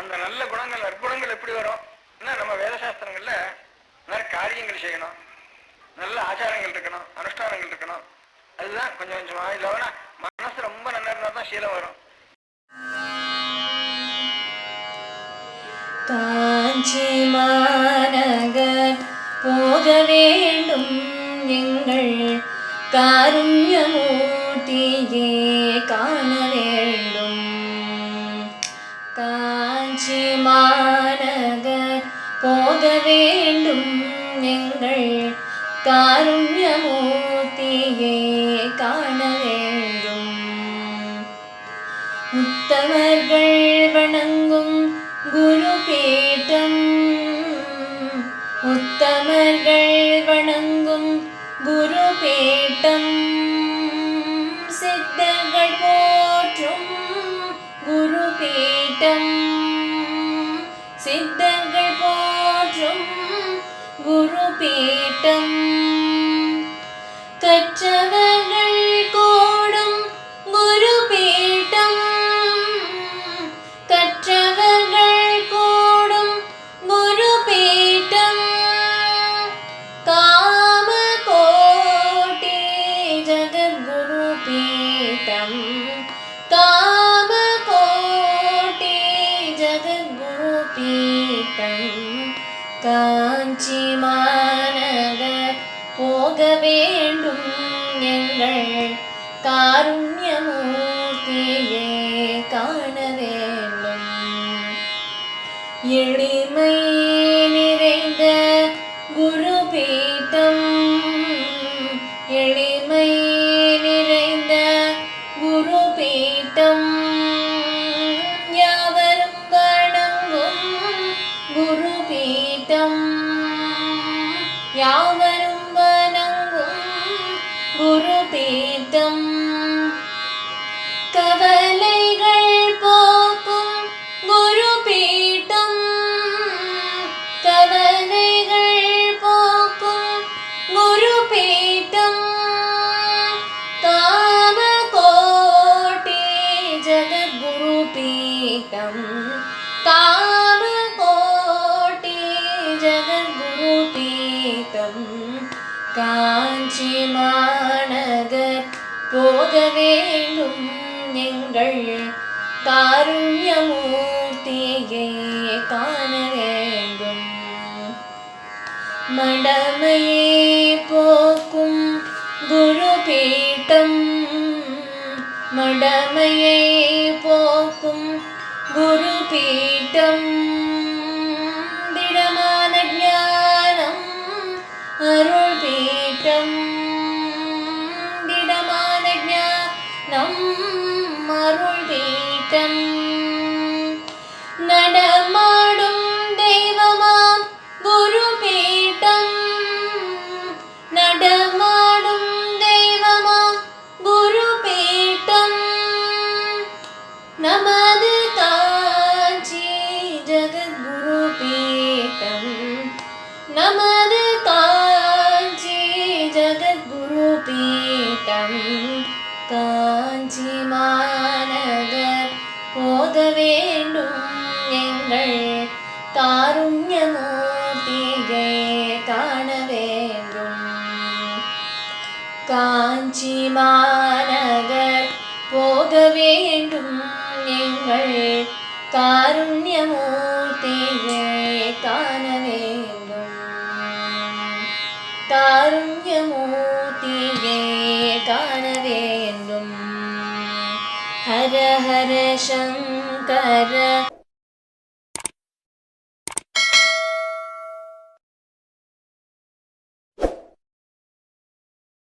அந்த நல்ல குணங்கள் நற்குணங்கள் எப்படி வரும்? நம்ம வேத சாஸ்திரங்கள்ல நிறைய காரியங்கள் செய்யணும். நல்ல ஆச்சாரங்கள் இருக்கணும் அனுஷ்டானங்கள் இருக்கணும். அதுதான் கொஞ்சம் கொஞ்சமா இல்லைன்னா மனசு ரொம்ப நல்லா இருந்தால் தான் சீலம் வரும். காஞ்சி மாநகர் போக வேண்டும் எங்கள் காருண்யமூர்த்தியே மாநகர் வேண்டும் எங்கள் காருண்யமூர்த்தியே காண வேண்டும். உத்தமர்கள் வணங்கும் குரு பீட்டம். உத்தமர்கள் வணங்கும் குரு பீட்டம். சித்தர்கள் போற்றும் குரு பீட்டம். சித்தர்கள் പേട്ടം കച്ചവകൾ കോടും ഗുരുപേട്ടം കച്ചവകൾ കോടും ഗുരുപേട്ടം കാമകോട്ടി ജഗദ്ഗുരുപീഠം. കാമകോട്ടി ജഗദ്ഗുരുപീഠം. காஞ்சி மாநகர் போக வேண்டும் எங்கள் காருண்யமூர்த்தியே காண வேண்டும். எளிமை நிறை വണങ്ങും യാവരും വണങ്ങും ഗുരുപീഠം. കവലകൾ പോക്കും ഗുരുപീഠം. കവലകൾ പോക്കും ഗുരുപീഠം. കാമകോട്ടി ജഗദ്ഗുരുപീഠം. காஞ்சி மாநகர் போக வேண்டும் எங்கள் காருண்யமூர்த்தியை காண வேண்டும். மடமையே போக்கும் குரு பீட்டம் மடமையை போக்கும் குரு பீட்டம் நமது காஞ்சி ஜகத்குரு பீட்டம் காஞ்சி மாநகர் போக வேண்டும் எங்கள் காருண்யமூர்த்தியை காண வேண்டும் காஞ்சி மாநகர் போக வேண்டும் எங்கள் காருண்யமூர்த்தியை காண കാരുണ്യമൂർത്തിയെ കാണവേ എന്നും. ഹര ഹര ശങ്കര